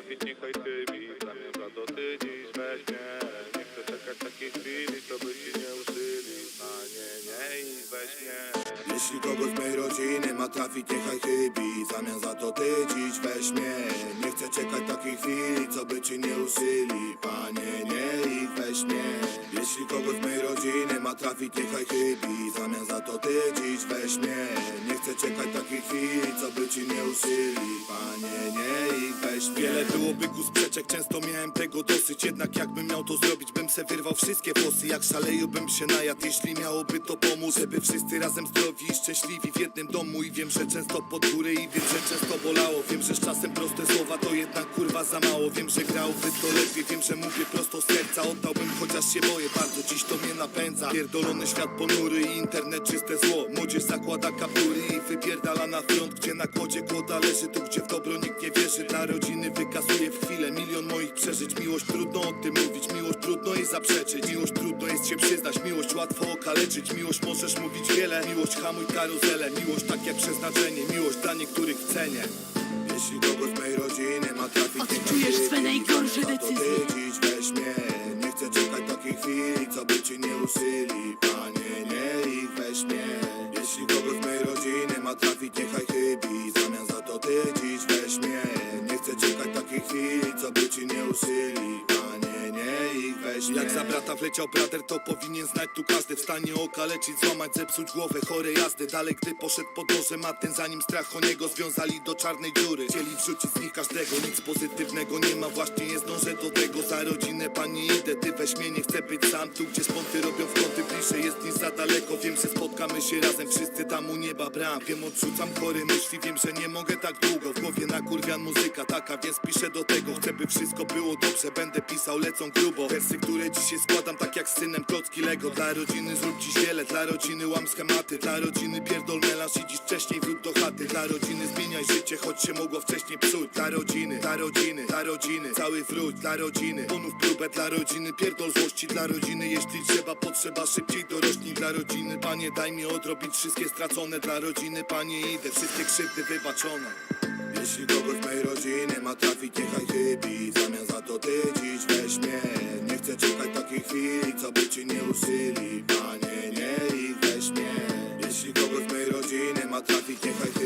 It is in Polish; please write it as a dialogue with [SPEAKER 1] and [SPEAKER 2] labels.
[SPEAKER 1] trafić, niechaj chybi W zamian za to ty dziś weź mnie Nie chcę czekać takiej chwili, co by ci nie usyli A nie, i weź mnie
[SPEAKER 2] Jeśli kogoś z mojej rodziny ma trafić, niechaj chybi W zamian za to ty dziś weź mnie Nie chcę czekać takiej chwili, co by ci nie usyli Panie, nie ich weź mnie Jeśli kogoś z mojej rodziny ma trafić, niechaj chybi W zamian za to ty dziś weź mnie Nie chcę czekać takiej chwili, co by ci nie usyli Panie, nie ich weź mnie. Wiele było byku sprzeczek, często miałem tego dosyć. Jednak jakbym miał to zrobić, bym se wyrwał wszystkie włosy. Jak szaleju się najadł, jeśli miałoby to pomóc Żeby wszyscy razem zdrowi i szczęśliwi w jednym domu. I wiem, że często pod górę i wiem, że często bolało. Wiem, że z czasem proste słowa to jednak kurwa za mało. Wiem, że grałby to lepiej, wiem, że mówię prosto z serca. Oddałbym chociaż się boję bardzo, dziś to mnie napędza. Pierdolony świat ponury i internet czyste zło. Młodzież zakłada kaptury i wypierdala na front Gdzie na kłodzie kłoda leży, tu gdzie w dobro nikt nie wierzy. Dla rodziny wykazuje w chwilę milion moich przeżyć. Miłość trudno o tym mówić, miłość trudno jej zaprzeczyć. Miłość trudno jest się przyznać, miłość łatwo okaleczyć. Miłość możesz mówić wiele, miłość hamuj karuzelę Miłość tak jak przeznaczenie, miłość dla niektórych w cenie. Jeśli kogoś z mojej rodziny ma trafić
[SPEAKER 3] Odczujesz swe najgorsze
[SPEAKER 2] to ty
[SPEAKER 3] decyzje.
[SPEAKER 2] dziś weź mnie Nie chcę czekać takiej chwili, co by ci nie usyli Panie, nie ich weź mnie Jeśli kogoś z mojej rodziny ma trafić, niechaj chwili, co by ci nie usyli Panie, nie ich weź mnie Jak za brata wleciał brater, to powinien znać tu każdy. W stanie okaleczyć, złamać, zepsuć głowę, chore jazdy. Dalej gdy poszedł pod noże ma ten zanim strach o niego Związali do czarnej dziury. Chcieli wrzucić z nich każdego, nic pozytywnego nie ma. Właśnie nie zdążę do tego, za rodzinę panie idę. Ty weź mnie, nie chcę być sam Tu gdzie szponty robią w kąty, jest niż za daleko. Wiem, że spotkamy się razem, wszyscy tam u nieba bram. Wiem, odrzucam chory myśli, wiem, że nie mogę tak długo. W głowie nakurwian muzyka taka, więc piszę do tego. Chcę by wszystko było dobrze, będę pisał, lecą grubo. Wersy, które dzisiaj składam, tak jak z synem klocki Lego. Dla rodziny zrób dziś wiele, dla rodziny łam schematy. Dla rodziny pierdol melanż i dziś wcześniej wróć do chaty. Dla rodziny zmieniaj życie, choć się mogło wcześniej psuć. Dla rodziny, dla rodziny, dla rodziny. Cały wróć dla rodziny. Ponów próbę dla rodziny, pierdol złości dla rodziny. Jeśli trzeba, potrzeba szybciej dorośnij Dla rodziny, panie daj mi odrobić wszystkie stracone Dla rodziny, panie idę, wszystkie krzywdy wybaczone. Jeśli kogoś mojej rodziny ma trafić, niechaj chybi. W zamian za to ty dziś weź mnie Nie chcę czekać takiej chwili, co by ci nie usyli Panie, nie ich weź mnie Jeśli kogoś mojej rodziny ma trafić, niechaj